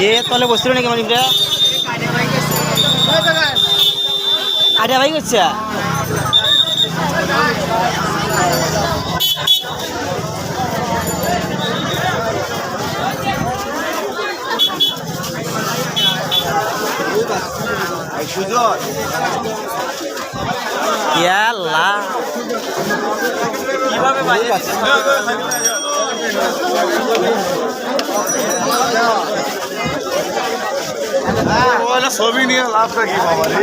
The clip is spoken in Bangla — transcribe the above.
এ তলে বসছিল নাকি মালিকটা আরে ভাই করছে? কীভাবে ছবি নিয়ে লাভটা কি বাবা রে?